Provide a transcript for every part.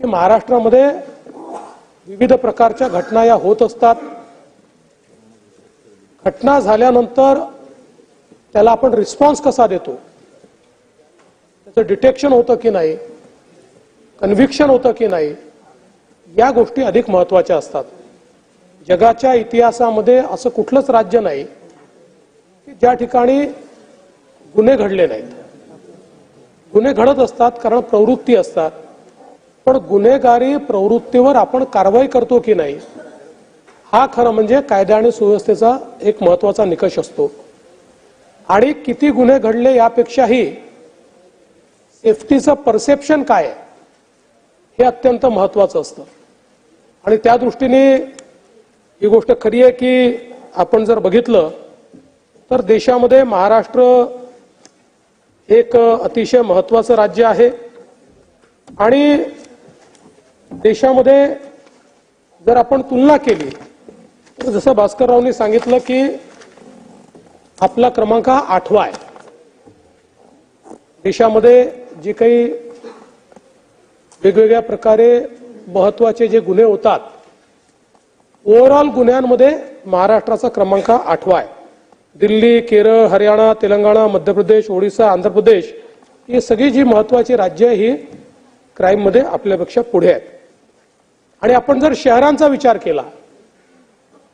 की महाराष्ट्रामध्ये विविध प्रकारच्या घटना या होत असतात. घटना झाल्यानंतर त्याला आपण रिस्पॉन्स कसा देतो? त्याचं डिटेक्शन होतं की नाही? कन्व्हिक्शन होतं की नाही? या गोष्टी अधिक महत्त्वाच्या असतात. जगाच्या इतिहासामध्ये असं कुठलंच राज्य नाही की ज्या ठिकाणी गुन्हे घडले नाहीत. गुन्हे घडत असतात कारण प्रवृत्ती असतात. पण गुन्हेगारी प्रवृत्तीवर आपण कारवाई करतो की नाही हा खरं म्हणजे कायदा आणि सुव्यवस्थेचा एक महत्त्वाचा निकष असतो. आणि किती गुन्हे घडले यापेक्षाही सेफ्टीचं परसेप्शन काय हे अत्यंत महत्वाचं असतं. आणि त्या दृष्टीने ही गोष्ट खरी आहे की आपण जर बघितलं तर देशामध्ये महाराष्ट्र एक अतिशय महत्वाचं राज्य आहे. आणि देशामध्ये जर आपण तुलना केली तर जसं भास्कररावनी सांगितलं की आपला क्रमांक हा आठवा आहे. देशामध्ये जे काही वेगवेगळ्या प्रकारे महत्त्वाचे जे गुन्हे होतात ओव्हरऑल गुन्ह्यांमध्ये महाराष्ट्राचा क्रमांक आठवा आहे. दिल्ली केरळ हरियाणा तेलंगणा मध्य प्रदेश ओडिसा आंध्र प्रदेश ही सगळी जी महत्वाची राज्य ही क्राईममध्ये आपल्यापेक्षा पुढे आहेत. आणि आपण जर शहरांचा विचार केला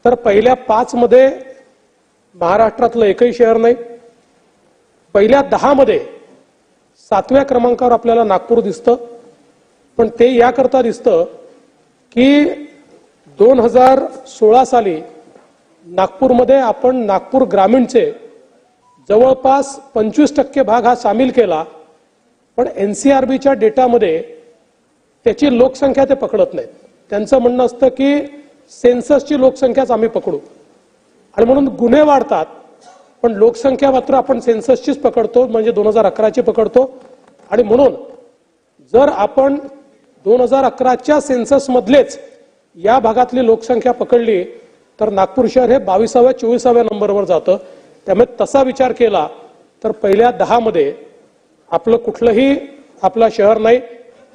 तर पहिल्या पाच मध्ये महाराष्ट्रातलं एकही शहर नाही. पहिल्या दहामध्ये सातव्या क्रमांकावर आपल्याला नागपूर दिसतं. पण ते याकरता दिसतं की दोन हजार सोळा साली नागपूरमध्ये आपण नागपूर ग्रामीणचे जवळपास पंचवीस टक्के भाग हा सामील केला पण एन सी आर बीच्या डेटामध्ये त्याची लोकसंख्या ते पकडत नाहीत. त्यांचं म्हणणं असतं की सेन्ससची लोकसंख्याच आम्ही पकडू. आणि म्हणून गुन्हे वाढतात पण लोकसंख्या मात्र आपण सेन्ससचीच पकडतो म्हणजे दोन हजार अकराची पकडतो. आणि म्हणून जर आपण दोन हजार अकराच्या सेन्ससमधलेच या भागातली लोकसंख्या पकडली तर नागपूर शहर हे बावीसाव्या चोवीसाव्या नंबरवर जातं. त्यामुळे तसा विचार केला तर पहिल्या दहामध्ये आपलं कुठलंही आपलं शहर नाही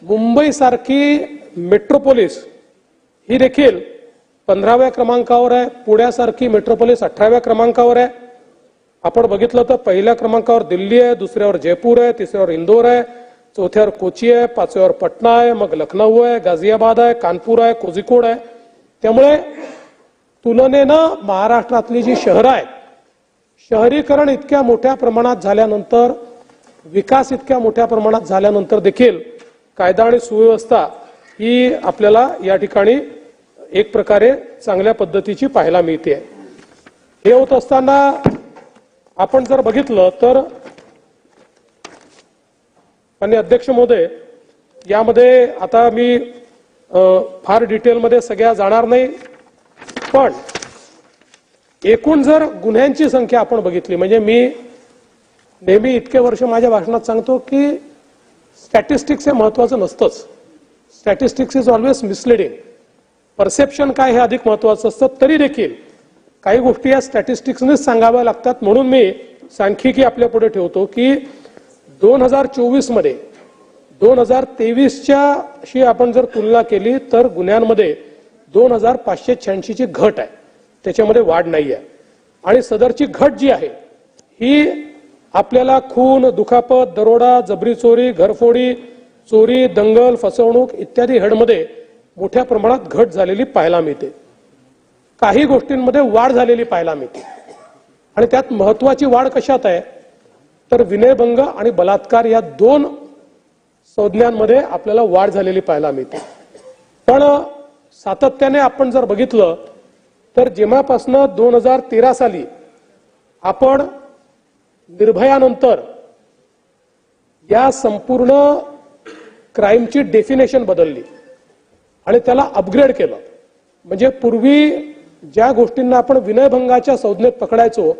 मुंबईसारखी मेट्रोपोलिस ही देखील पंधराव्या क्रमांकावर आहे. पुण्यासारखी मेट्रोपोलिस अठराव्या क्रमांकावर आहे. आपण बघितलं तर पहिल्या क्रमांकावर दिल्ली आहे दुसऱ्यावर जयपूर आहे तिसऱ्यावर इंदोर आहे चौथ्यावर कोची आहे पाचव्यावर पटना आहे मग लखनौ आहे गाझियाबाद आहे कानपूर आहे कोझिकोड आहे. त्यामुळे तुलनेनं महाराष्ट्रातली जी शहरं आहेत शहरीकरण इतक्या मोठ्या प्रमाणात झाल्यानंतर विकास इतक्या मोठ्या प्रमाणात झाल्यानंतर देखील कायदा आणि सुव्यवस्था ही आपल्याला या ठिकाणी एक प्रकारे चांगल्या पद्धतीची पाहायला मिळते. हे होत असताना आपण जर बघितलं तर मान्य अध्यक्ष महोदय यामध्ये आता मी फार डिटेलमध्ये सगळ्या जाणार नाही पण एकूण जर गुन्ह्यांची संख्या आपण बघितली म्हणजे मी नेहमी इतके वर्ष माझ्या भाषणात सांगतो की स्टॅटिस्टिक्स हे महत्वाचं नसतंच. Statistics is always misleading perception काय हे अधिक महत्वाचं असतं तरी देखील काही गोष्टी या स्टॅटिस्टिक्सनेच सांगाव्या लागतात. म्हणून मी सांख्यिकी आपल्या पुढे ठेवतो की दोन हजार चोवीसमध्ये दोन हजार तेवीसच्या शी आपण जर तुलना केली तर गुन्ह्यांमध्ये दोन हजार पाचशे शहाऐंशीची घट आहे. त्याच्यामध्ये वाढ नाही आहे आणि सदरची घट जी आहे ही आपल्याला खून दुखापत दरोडा जबरी चोरी घरफोडी चोरी दंगल फसवणूक इत्यादी हेडमध्ये मोठ्या प्रमाणात घट झालेली पाहायला मिळते. काही गोष्टींमध्ये वाढ झालेली पाहायला मिळते. आणि त्यात महत्वाची वाढ कशात आहे? तर विनयभंग आणि बलात्कार या दोन संज्ञांमध्ये आपल्याला वाढ झालेली पाहायला मिळते. पण सातत्याने आपण जर बघितलं तर जेव्हापासनं दोन हजार तेरा साली आपण निर्भयानंतर या संपूर्ण क्राईमची डेफिनेशन बदलली. आणि त्याला अपग्रेड केलं. म्हणजे पूर्वी ज्या गोष्टींना आपण विनयभंगाच्या संज्ञेत पकडायचो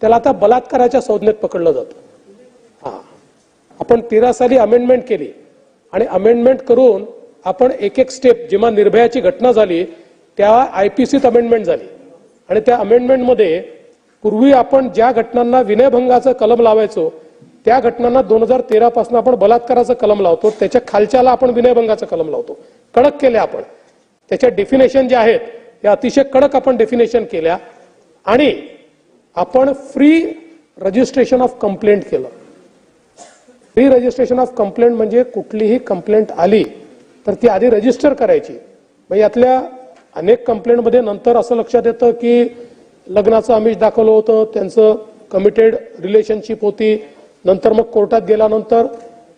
त्याला आता बलात्काराच्या संज्ञेत पकडलं जातं. हा. आपण तेरा साली अमेंडमेंट केली. आणि अमेंडमेंट करून आपण एक एक स्टेप जेव्हा निर्भयाची घटना झाली त्या आयपीसीत अमेंडमेंट झाली. आणि त्या अमेंडमेंटमध्ये पूर्वी आपण ज्या घटनांना विनयभंगाचं कलम लावायचो त्या घटनांना दोन हजार तेरा पासून आपण बलात्काराचं कलम लावतो. त्याच्या खालच्याला आपण विनयभंगाचं कलम लावतो. कडक केले आपण. त्याच्या डेफिनेशन जे आहेत हे अतिशय कडक आपण डेफिनेशन केल्या. आणि आपण फ्री रजिस्ट्रेशन ऑफ कंप्लेंट केलं. फ्री रजिस्ट्रेशन ऑफ कंप्लेंट म्हणजे कुठलीही कंप्लेंट आली तर ती आधी रजिस्टर करायची. मग यातल्या अनेक कंप्लेंटमध्ये नंतर असं लक्षात येतं की लग्नाचं आमिष दाखवलं होतं त्यांचं कमिटेड रिलेशनशिप होती. नंतर मग कोर्टात गेल्यानंतर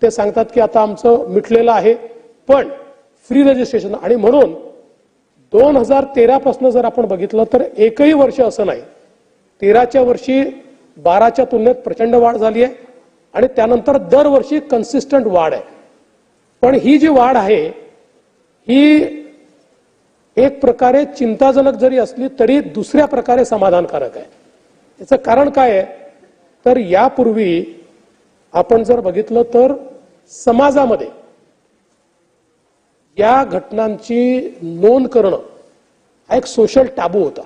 ते सांगतात की आता आमचं मिटलेलं आहे पण फ्री रजिस्ट्रेशन आणि म्हणून दोन हजार तेरापासून जर आपण बघितलं तर एकही वर्ष असं नाही. तेराच्या वर्षी बाराच्या तुलनेत प्रचंड वाढ झाली आहे आणि त्यानंतर दरवर्षी कन्सिस्टंट वाढ आहे. पण ही जी वाढ आहे ही एक प्रकारे चिंताजनक जरी असली तरी दुसऱ्या प्रकारे समाधानकारक आहे. याचं कारण काय आहे? तर यापूर्वी आपण जर बघितलं तर समाजामध्ये या घटनांची नोंद करणं हा एक सोशल टाबू होता.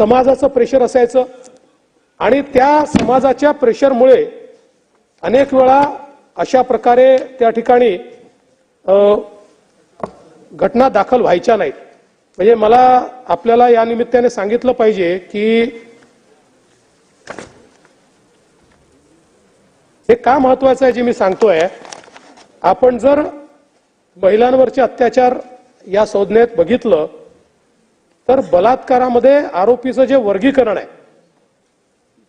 समाजाचं प्रेशर असायचं आणि त्या समाजाच्या प्रेशरमुळे अनेक वेळा अशा प्रकारे त्या ठिकाणी घटना दाखल व्हायच्या नाहीत. म्हणजे मला आपल्याला या निमित्ताने सांगितलं पाहिजे की हे का महत्वाचं आहे जे मी सांगतोय? आपण जर महिलांवरचे अत्याचार या संज्ञेत बघितलं तर बलात्कारामध्ये आरोपीचं जे वर्गीकरण आहे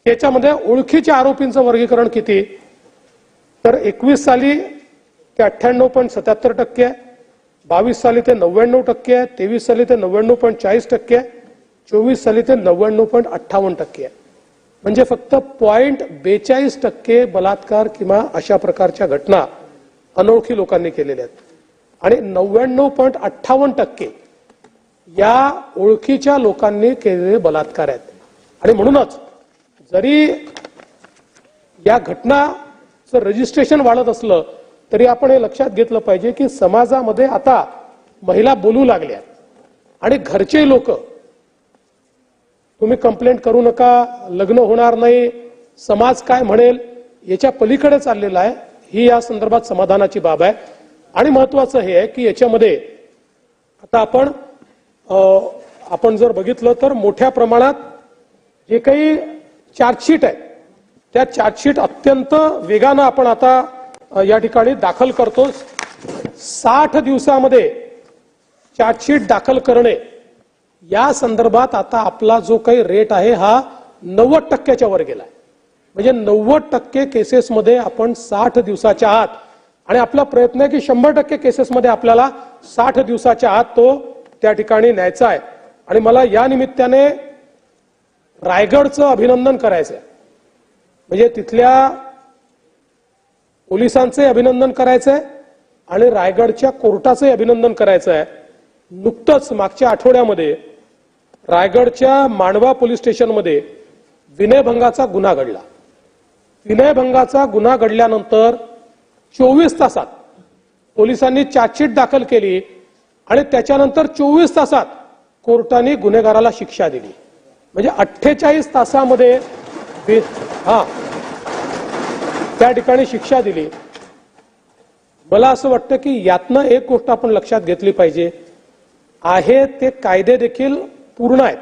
त्याच्यामध्ये ओळखीच्या आरोपींचं वर्गीकरण किती? तर एकवीस साली ते अठ्ठ्याण्णव पॉईंट सत्याहत्तर टक्के बावीस साली ते नव्याण्णव टक्के तेवीस साली ते नव्याण्णव पॉईंट चाळीस टक्के चोवीस साली ते नव्याण्णव पॉईंट अठ्ठावन्न टक्के. आहे म्हणजे फक्त पॉईंट बेचाळीस टक्के बलात्कार किंवा अशा प्रकारच्या घटना अनोळखी लोकांनी केलेल्या आहेत. आणि नव्याण्णव पॉईंट अठ्ठावन्न टक्के या ओळखीच्या लोकांनी केलेले बलात्कार आहेत. आणि म्हणूनच जरी या घटनाचं रजिस्ट्रेशन वाढत असलं तरी आपण हे लक्षात घेतलं पाहिजे की समाजामध्ये आता महिला बोलू लागल्या आणि घरचे लोक तुम्ही कंप्लेंट करू नका लग्न होणार नाही समाज काय म्हणेल याच्या पलीकडे चाललेला आहे. ही या संदर्भात समाधानाची बाब आहे. आणि महत्वाचं हे आहे की याच्यामध्ये आता आपण आपण जर बघितलं तर मोठ्या प्रमाणात जे काही चार्जशीट आहे त्या चार्जशीट अत्यंत वेगानं आपण आता या ठिकाणी दाखल करतो साठ दिवसामध्ये चार्जशीट दाखल करणे या संदर्भात आता आपला जो काही रेट आहे हा नव्वद टक्क्याच्या वर गेलाय. म्हणजे नव्वद टक्के केसेसमध्ये आपण साठ दिवसाच्या आत आणि आपला प्रयत्न आहे की शंभर टक्के केसेसमध्ये आपल्याला साठ दिवसाच्या आत तो त्या ठिकाणी न्यायचा आहे. आणि मला या निमित्ताने रायगडचं अभिनंदन करायचं आहे म्हणजे तिथल्या पोलिसांचे अभिनंदन करायचं आहे आणि रायगडच्या कोर्टाचंही अभिनंदन करायचं आहे नुकतंच मागच्या आठवड्यामध्ये रायगडच्या मांडवा पोलीस स्टेशनमध्ये विनयभंगाचा गुन्हा घडला. विनयभंगाचा गुन्हा घडल्यानंतर चोवीस तासात पोलिसांनी चार्जशीट दाखल केली आणि त्याच्यानंतर चोवीस तासात कोर्टाने गुन्हेगाराला शिक्षा दिली. म्हणजे अठ्ठेचाळीस तासामध्ये हा त्या ठिकाणी शिक्षा दिली. मला असं वाटतं की यातनं एक गोष्ट आपण लक्षात घेतली पाहिजे. आहे ते कायदे देखील पूर्ण आहेत.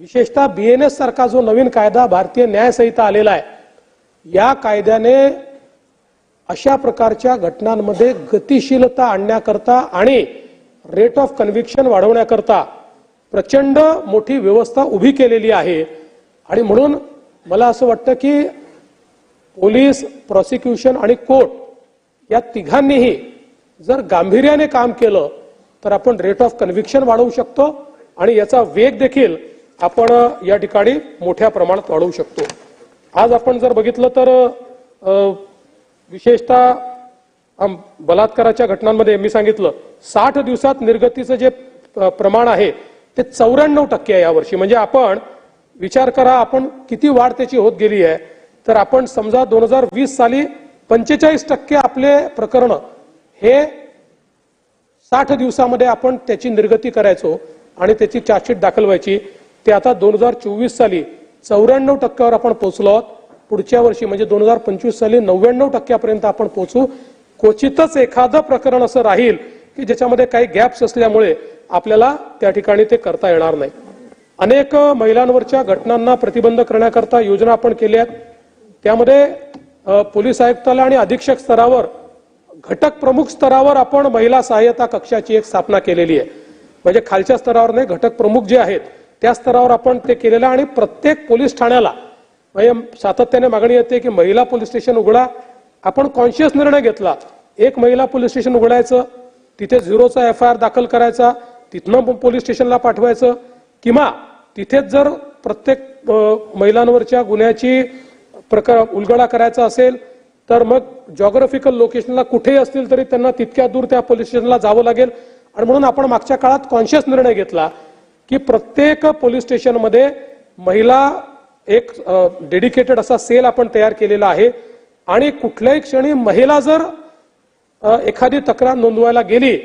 विशेषतः बीएनएस सारखा जो नवीन कायदा भारतीय न्याय संहिता आलेला आहे या कायद्याने अशा प्रकारच्या घटनांमध्ये गतिशीलता आणण्याकरता आणि रेट ऑफ कन्व्हिक्शन वाढवण्याकरता प्रचंड मोठी व्यवस्था उभी केलेली आहे. आणि म्हणून मला असं वाटतं की पोलीस प्रॉसिक्युशन आणि कोर्ट या तिघांनीही जर गांभीर्याने काम केलं तर आपण रेट ऑफ कन्व्हिक्शन वाढवू शकतो. आणि याचा वेग देखील आपण या ठिकाणी मोठ्या प्रमाणात वाढवू शकतो. आज आपण जर बघितलं तर विशेषतः बलात्काराच्या घटनांमध्ये मी सांगितलं साठ दिवसात निर्गतीचं जे प्रमाण आहे ते चौऱ्याण्णव टक्के आहे यावर्षी. म्हणजे आपण विचार करा आपण किती वाढ त्याची होत गेली आहे. तर आपण समजा दोन हजार वीस साली पंचेचाळीस टक्के आपले प्रकरण हे साठ दिवसामध्ये आपण त्याची निर्गती करायचो. आणि त्याची चार्जशीट दाखल व्हायची. ते आता दोन हजार चोवीस साली चौऱ्याण्णव टक्क्यावर आपण पोहोचलो आहोत. पुढच्या वर्षी म्हणजे दोन हजार पंचवीस साली नव्याण्णव टक्क्यापर्यंत आपण पोहोचू. क्वचितच एखादं प्रकरण असं राहील की ज्याच्यामध्ये काही गॅप्स असल्यामुळे आपल्याला त्या ठिकाणी ते करता येणार नाही. अनेक महिलांवरच्या घटनांना प्रतिबंध करण्याकरता योजना आपण केल्या आहेत. त्यामध्ये पोलीस आयुक्ताला आणि अधीक्षक स्तरावर घटक प्रमुख स्तरावर आपण महिला सहाय्यता कक्षाची एक स्थापना केलेली आहे. म्हणजे खालच्या स्तरावर नाही घटक प्रमुख जे आहेत त्या स्तरावर आपण ते केलेलं आणि प्रत्येक पोलीस ठाण्याला म्हणजे सातत्याने मागणी येते की महिला पोलीस स्टेशन उघडा. आपण कॉन्शियस निर्णय घेतला. एक महिला पोलीस स्टेशन उघडायचं तिथे झिरोचा एफ आय आर दाखल करायचा तिथनं पोलीस स्टेशनला पाठवायचं. किंवा तिथेच जर प्रत्येक महिलांवरच्या गुन्ह्याची प्रकार उलगडा करायचा असेल तर मग जॉग्राफिकल लोकेशनला कुठेही असतील तरी त्यांना तितक्या दूर त्या पोलीस स्टेशनला जावं लागेल. आणि म्हणून आपण मागच्या काळात कॉन्शियस निर्णय घेतला की प्रत्येक पोलीस स्टेशनमध्ये महिला एक डेडिकेटेड असा सेल आपण तयार केलेला आहे. आणि कुठल्याही क्षणी महिला जर एखादी तक्रार नोंदवायला गेली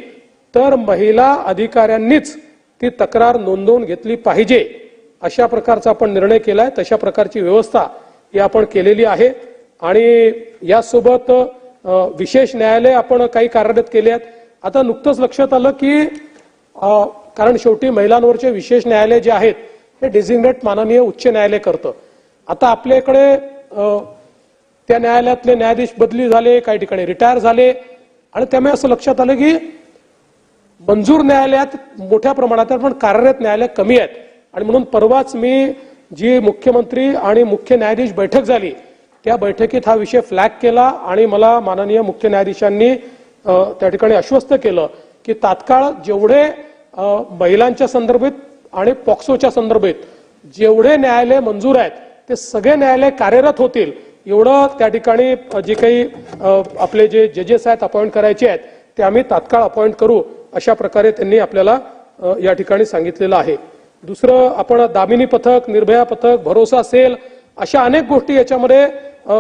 तर महिला अधिकाऱ्यांनीच ती तक्रार नोंदवून घेतली पाहिजे. अशा प्रकारचा आपण निर्णय केलाय तशा प्रकारची व्यवस्था ही आपण केलेली आहे. आणि यासोबत विशेष न्यायालय आपण काही कार्यरत केले आहेत. आता नुकतंच लक्षात आलं की कारण शेवटी महिलांवरचे विशेष न्यायालय जे आहेत हे डेझिग्नेट माननीय उच्च न्यायालय करतं. आता आपल्याकडे त्या न्यायालयातले न्यायाधीश बदली झाले काही ठिकाणी रिटायर झाले आणि त्यामुळे असं लक्षात आलं की मंजूर न्यायालयात मोठ्या प्रमाणात पण कार्यरत न्यायालय कमी आहेत. आणि म्हणून परवाच मी जी मुख्यमंत्री आणि मुख्य न्यायाधीश बैठक झाली त्या बैठकीत हा विषय फ्लॅग केला आणि मला माननीय मुख्य न्यायाधीशांनी त्या ठिकाणी आश्वस्त केलं की तात्काळ जेवढे महिलांच्या संदर्भात आणि पॉक्सोच्या संदर्भात जेवढे न्यायालय मंजूर आहेत ते सगळे न्यायालय कार्यरत होतील. एवढं त्या ठिकाणी जे काही आपले जे जजेस आहेत अपॉइंट करायचे आहेत ते आम्ही तात्काळ अपॉइंट करू अशा प्रकारे त्यांनी आपल्याला या ठिकाणी सांगितलेलं आहे. दुसरं आपण दामिनी पथक निर्भया पथक भरोसा सेल अशा अनेक गोष्टी याच्यामध्ये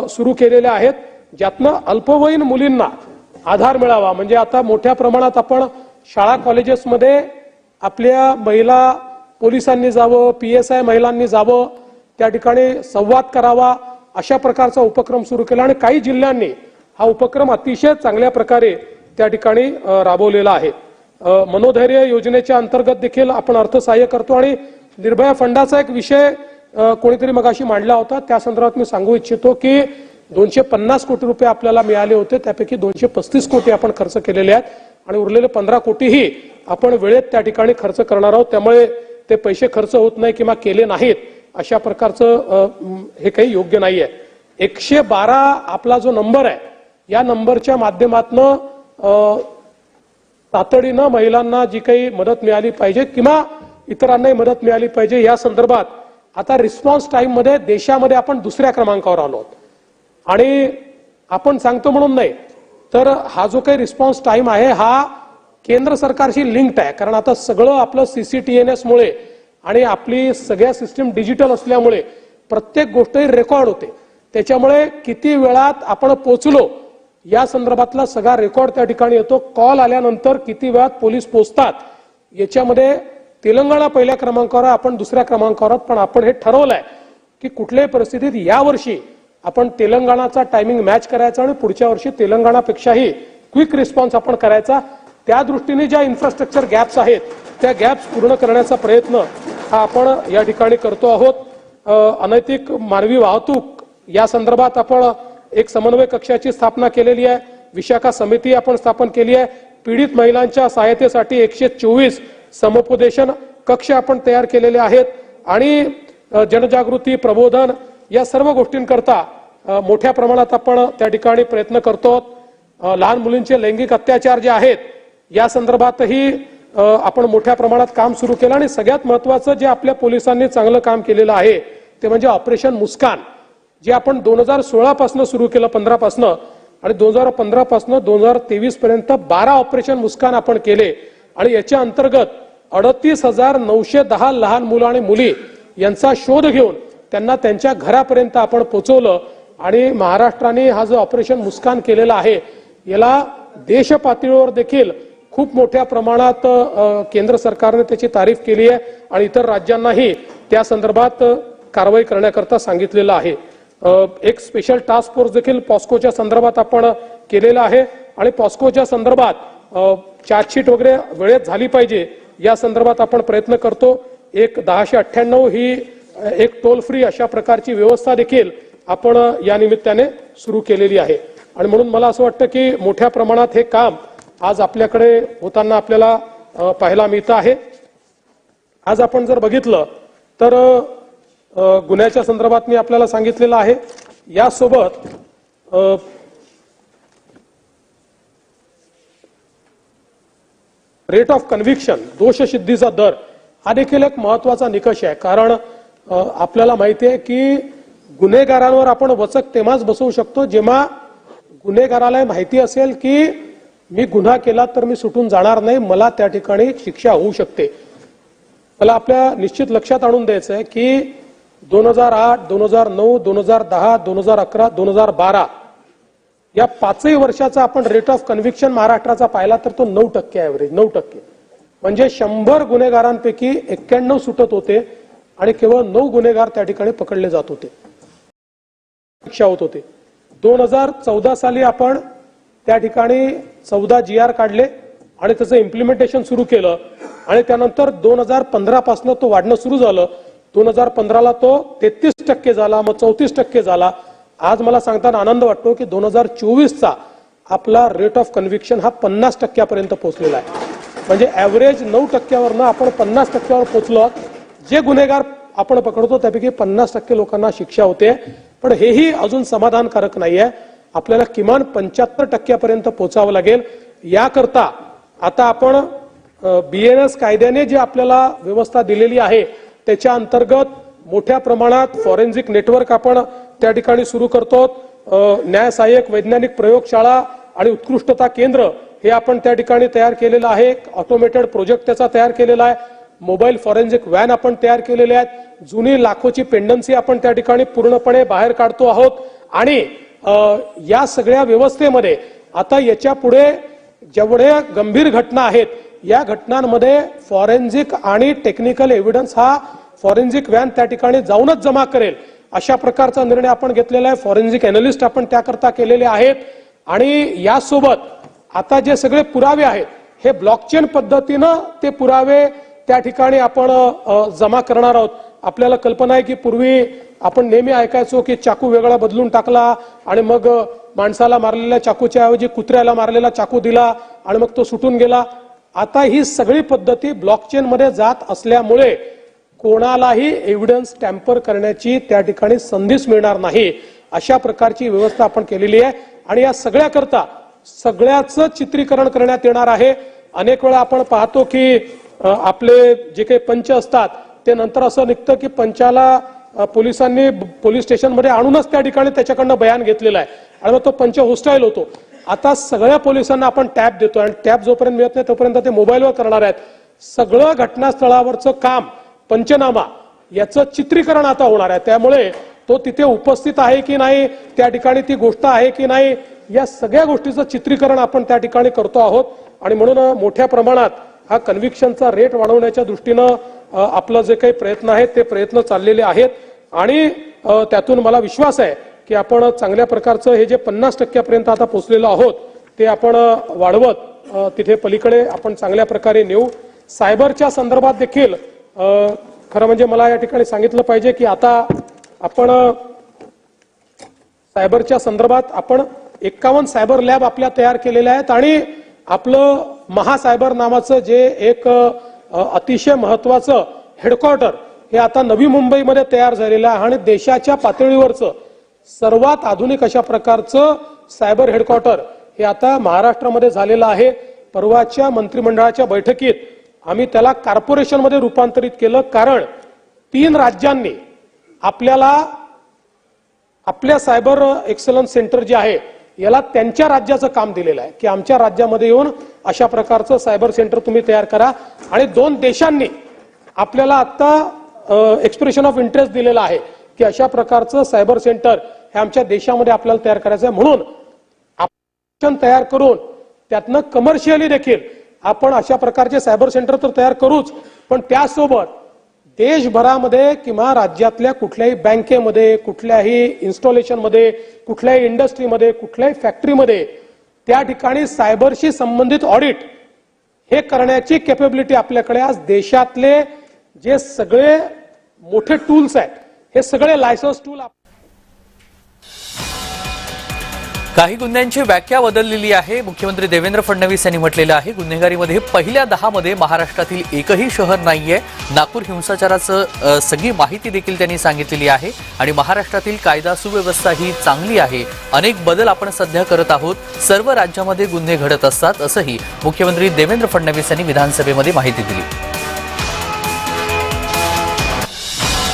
सुरू केलेल्या आहेत ज्यातनं अल्पवयीन मुलींना आधार मिळावा. म्हणजे आता मोठ्या प्रमाणात आपण शाळा कॉलेजेसमध्ये आपल्या महिला पोलिसांनी जावं पी एस आय महिलांनी जावं त्या ठिकाणी संवाद करावा अशा प्रकारचा उपक्रम सुरू केला आणि काही जिल्ह्यांनी हा उपक्रम अतिशय चांगल्या प्रकारे त्या ठिकाणी राबवलेला आहे. मनोधैर्य योजनेच्या अंतर्गत देखील आपण अर्थसहाय्य करतो आणि निर्भया फंडाचा एक विषय कोणीतरी मगाशी मांडला होता. त्या संदर्भात मी सांगू इच्छितो की दोनशे पन्नास कोटी रुपये आपल्याला मिळाले होते त्यापैकी दोनशे पस्तीस कोटी आपण खर्च केलेले आहेत आणि उरलेले पंधरा कोटीही आपण वेळेत त्या ठिकाणी खर्च करणार आहोत त्यामुळे ते पैसे खर्च होत नाही किंवा केले नाहीत अशा प्रकारचं हे काही योग्य नाही आहे एकशे बारा आपला जो नंबर आहे या नंबरच्या माध्यमातनं तातडीनं महिलांना जी काही मदत मिळाली पाहिजे किंवा इतरांनाही मदत मिळाली पाहिजे या संदर्भात आता रिस्पॉन्स टाईममध्ये देशामध्ये आपण दुसऱ्या क्रमांकावर आलो आहोत. आणि आपण सांगतो म्हणून नाही तर हा जो काही रिस्पॉन्स टाइम आहे हा केंद्र सरकारशी लिंक्ड आहे. कारण आता सगळं आपलं सीसीटीएनएसमुळे आणि आपली सगळ्या सिस्टीम डिजिटल असल्यामुळे प्रत्येक गोष्ट रेकॉर्ड होते. त्याच्यामुळे किती वेळात आपण पोचलो या संदर्भातला सगळा रेकॉर्ड त्या ठिकाणी येतो. कॉल आल्यानंतर किती वेळात पोलीस पोचतात याच्यामध्ये तेलंगणा पहिल्या क्रमांकावर आपण दुसऱ्या क्रमांकावर आहोत. पण आपण हे ठरवलंय की कुठल्याही परिस्थितीत यावर्षी आपण तेलंगणाचा टायमिंग मॅच करायचा आणि पुढच्या वर्षी तेलंगणापेक्षाही क्विक रिस्पॉन्स आपण करायचा. त्या दृष्टीने ज्या इन्फ्रास्ट्रक्चर गॅप्स आहेत त्या गॅप्स पूर्ण करण्याचा प्रयत्न हा आपण या ठिकाणी करतो आहोत. अनैतिक मानवी वाहतूक या संदर्भात आपण एक समन्वय कक्षाची स्थापना केलेली आहे. विशाखा समिती आपण स्थापन केली आहे. पीडित महिलांच्या सहायतेसाठी एकशे चोवीस समुपदेशन कक्ष आपण तयार केलेले आहेत. आणि जनजागृती प्रबोधन या सर्व गोष्टींकरता मोठ्या प्रमाणात आपण त्या ठिकाणी प्रयत्न करतो. लहान मुलींचे लैंगिक अत्याचार जे आहेत या संदर्भातही आपण मोठ्या प्रमाणात काम सुरू केलं आणि सगळ्यात महत्वाचं जे आपल्या पोलिसांनी चांगलं काम केलेलं आहे ते म्हणजे ऑपरेशन मुस्कान जे आपण दोन हजार सोळापासनं सुरू केलं पंधरापासनं आणि दोन हजार पंधरापासनं दोन हजार तेवीस पर्यंत बारा ऑपरेशन मुस्कान आपण केले आणि याच्या अंतर्गत अडतीस हजार नऊशे दहा लहान मुलं आणि मुली यांचा शोध घेऊन त्यांना त्यांच्या घरापर्यंत आपण पोचवलं आणि महाराष्ट्राने हा जो ऑपरेशन मुस्कान केलेला आहे याला देश पातळीवर देखील खूप मोठ्या प्रमाणात केंद्र सरकारने त्याची तारीफ केली आहे आणि इतर राज्यांनाही त्या संदर्भात कारवाई करण्याकरता सांगितलेलं आहे. एक स्पेशल टास्क फोर्स देखील पॉस्कोच्या संदर्भात आपण केलेला आहे आणि पॉस्कोच्या संदर्भात चार्जशीट वगैरे वेळेत झाली पाहिजे या संदर्भात आपण प्रयत्न करतो. एक दहाशे अठ्ठ्याण्णव ही एक टोल फ्री अशा प्रकारची व्यवस्था देखील आपण या निमित्ताने सुरू केलेली आहे. आणि म्हणून मला असं वाटतं की मोठ्या प्रमाणात हे काम आज आपल्याकडे होताना आपल्याला पाहायला मिळतं आहे. आज आपण जर बघितलं तर गुन्ह्याच्या संदर्भात मी आपल्याला सांगितलेलं आहे. यासोबत रेट ऑफ कन्व्हिक्शन दोषसिद्धीचा दर हा देखील एक महत्त्वाचा निकष आहे. कारण आपल्याला माहिती आहे की गुन्हेगारांवर आपण वचक तेव्हाच बसवू शकतो जेव्हा गुन्हेगाराला माहिती असेल की मी गुन्हा केला तर मी सुटून जाणार नाही मला त्या ठिकाणी शिक्षा होऊ शकते. मला आपल्या निश्चित लक्षात आणून द्यायचं आहे की दोन हजार आठ दोन हजार नऊ दोन हजार दहा दोन हजार अकरा दोन हजार बारा या पाचही वर्षाचा आपण रेट ऑफ कन्व्हिक्शन महाराष्ट्राचा पाहिला तर तो नऊ टक्के ऍव्हरेज नऊ टक्के. म्हणजे शंभर गुन्हेगारांपैकी एक्क्याण्णव सुटत होते. आणि केवळ नऊ गुन्हेगार त्या ठिकाणी पकडले जात होते. शिक्षा होत होते. दोन हजार चौदा साली आपण त्या ठिकाणी चौदा जी आर काढले आणि त्याचं इम्प्लिमेंटेशन सुरू केलं आणि त्यानंतर दोन हजार पंधरा पासून तो वाढणं सुरू झालं. दोन हजार पंधराला तो तेहतीस टक्के झाला मग चौतीस टक्के झाला. आज मला सांगताना आनंद वाटतो की दोन हजार चोवीसचा आपला रेट ऑफ कन्व्हिक्शन हा पन्नास टक्क्यापर्यंत पोहोचलेला आहे. म्हणजे ॲव्हरेज नऊ टक्क्यावरनं आपण पन्नास टक्क्यावर पोहोचलो जे गुन्हेगार आपण पकडतो त्यापैकी पन्नास टक्के लोकांना शिक्षा होते. पण हेही अजून समाधानकारक नाहीये. आपल्याला किमान पंच्याहत्तर टक्क्यापर्यंत पोहोचावं लागेल. याकरता आता आपण बीएनएस कायद्याने जी आपल्याला व्यवस्था दिलेली आहे त्याच्या अंतर्गत मोठ्या प्रमाणात फॉरेन्सिक नेटवर्क आपण त्या ठिकाणी सुरू करतो. न्याय सहाय्यक वैज्ञानिक प्रयोगशाळा आणि उत्कृष्टता केंद्र हे आपण त्या ठिकाणी तयार केलेलं आहे. ऑटोमेटेड प्रोजेक्ट त्याचा तयार केलेला आहे. मोबाईल फॉरेन्सिक व्हॅन आपण तयार केलेले आहेत. जुनी लाखोची पेंडन्सी आपण त्या ठिकाणी पूर्णपणे बाहेर काढतो आहोत. आणि या सगळ्या व्यवस्थेमध्ये आता याच्यापुढे जेवढ्या गंभीर घटना आहेत या घटनांमध्ये फॉरेन्सिक आणि टेक्निकल एव्हिडन्स हा फॉरेन्सिक व्हॅन त्या ठिकाणी जाऊनच जमा करेल. अशा प्रकारचा निर्णय आपण घेतलेला आहे. फॉरेन्सिक अॅनालिस्ट आपण त्याकरता केलेले आहेत. आणि यासोबत आता जे सगळे पुरावे आहेत हे ब्लॉकचेन पद्धतीनं ते पुरावे त्या ठिकाणी आपण जमा करणार आहोत. आपल्याला कल्पना आहे की पूर्वी आपण नेहमी ऐकायचो की चाकू वेगळा बदलून टाकला आणि मग माणसाला मारलेल्या चाकूच्या ऐवजी कुत्र्याला मारलेला चाकू दिला आणि मग तो सुटून गेला. आता ही सगळी पद्धती ब्लॉकचेन मध्ये जात असल्यामुळे कोणालाही एव्हिडन्स टॅम्पर करण्याची त्या ठिकाणी संधीच मिळणार नाही. अशा प्रकारची व्यवस्था आपण केलेली आहे. आणि या सगळ्याकरता सगळ्याच चित्रीकरण करण्यात येणार आहे. अनेक वेळा आपण पाहतो की आपले जे काही पंच असतात ते नंतर असं निघतं की पंचाला पोलिसांनी पोलीस स्टेशनमध्ये आणूनच त्या ठिकाणी त्याच्याकडनं बयान घेतलेलं आहे. आणि मग तो पंच होस्टाईल होतो. आता सगळ्या पोलिसांना आपण टॅब देतो आणि टॅब जोपर्यंत मिळत नाही तोपर्यंत ते मोबाईलवर करणार आहेत. सगळं घटनास्थळावरचं काम पंचनामा याचं चित्रीकरण आता होणार आहे. त्यामुळे तो तिथे उपस्थित आहे की नाही त्या ठिकाणी ती गोष्ट आहे की नाही या सगळ्या गोष्टीचं चित्रीकरण आपण त्या ठिकाणी करतो आहोत. आणि म्हणून मोठ्या प्रमाणात हा कन्व्हिक्शनचा रेट वाढवण्याच्या दृष्टीनं आपलं जे काही प्रयत्न आहेत ते प्रयत्न चाललेले आहेत. आणि त्यातून मला विश्वास आहे की आपण चांगल्या प्रकारचं हे जे पन्नास टक्क्यापर्यंत आता पोचलेलो आहोत ते आपण वाढवत तिथे पलीकडे आपण चांगल्या प्रकारे नेऊ. सायबरच्या संदर्भात देखील खरं म्हणजे मला या ठिकाणी सांगितलं पाहिजे की आता आपण सायबरच्या संदर्भात आपण एक्कावन्न सायबर लॅब आपल्या तयार केलेल्या आहेत आणि आपलं महासायबर नावाचं जे एक अतिशय महत्वाचं हेडक्वार्टर हे आता नवी मुंबईमध्ये तयार झालेलं आहे आणि देशाच्या पातळीवरचं सर्वात आधुनिक अशा प्रकारचं सायबर हेडक्वार्टर हे आता महाराष्ट्रामध्ये झालेलं आहे. परवाच्या मंत्रिमंडळाच्या बैठकीत आम्ही त्याला कॉर्पोरेशनमध्ये रूपांतरित केलं कारण तीन राज्यांनी आपल्याला आपल्या सायबर एक्सलन्स सेंटर जे आहे याला त्यांच्या राज्याचं काम दिलेलं आहे की आमच्या राज्यामध्ये येऊन अशा प्रकारचं सायबर सेंटर तुम्ही तयार करा. आणि दोन देशांनी आपल्याला आत्ता एक्सप्रेशन ऑफ इंटरेस्ट दिलेला आहे की अशा प्रकारचं सायबर सेंटर हे आमच्या देशामध्ये आपल्याला तयार करायचं आहे. म्हणून आपण तयार करून त्यातनं कमर्शियली देखील आपण अशा प्रकारचे सायबर सेंटर तर तयार करूच पण त्यासोबत देशभरामध्ये किंवा राज्यातल्या कुठल्याही बँकेमध्ये कुठल्याही इन्स्टॉलेशनमध्ये कुठल्याही इंडस्ट्रीमध्ये कुठल्याही फॅक्टरीमध्ये त्या ठिकाणी सायबरशी संबंधित ऑडिट हे करण्याची कॅपेबिलिटी आपल्याकडे आज देशातले जे सगळे मोठे टूल्स आहेत हे सगळे लायसन्स टूल काही गुन्ह्यांची व्याख्या बदललेली आहे. मुख्यमंत्री देवेंद्र फडणवीस यांनी म्हटलेलं आहे गुन्हेगारीमध्ये पहिल्या दहामध्ये महाराष्ट्रातील एकही शहर नाहीये. नागपूर हिंसाचाराचं सगळी माहिती देखील त्यांनी सांगितलेली आहे आणि महाराष्ट्रातील कायदा सुव्यवस्था ही चांगली आहे. अनेक बदल आपण सध्या करत आहोत. सर्व राज्यामध्ये गुन्हे घडत असतात असंही मुख्यमंत्री देवेंद्र फडणवीस यांनी विधानसभेमध्ये माहिती दिली.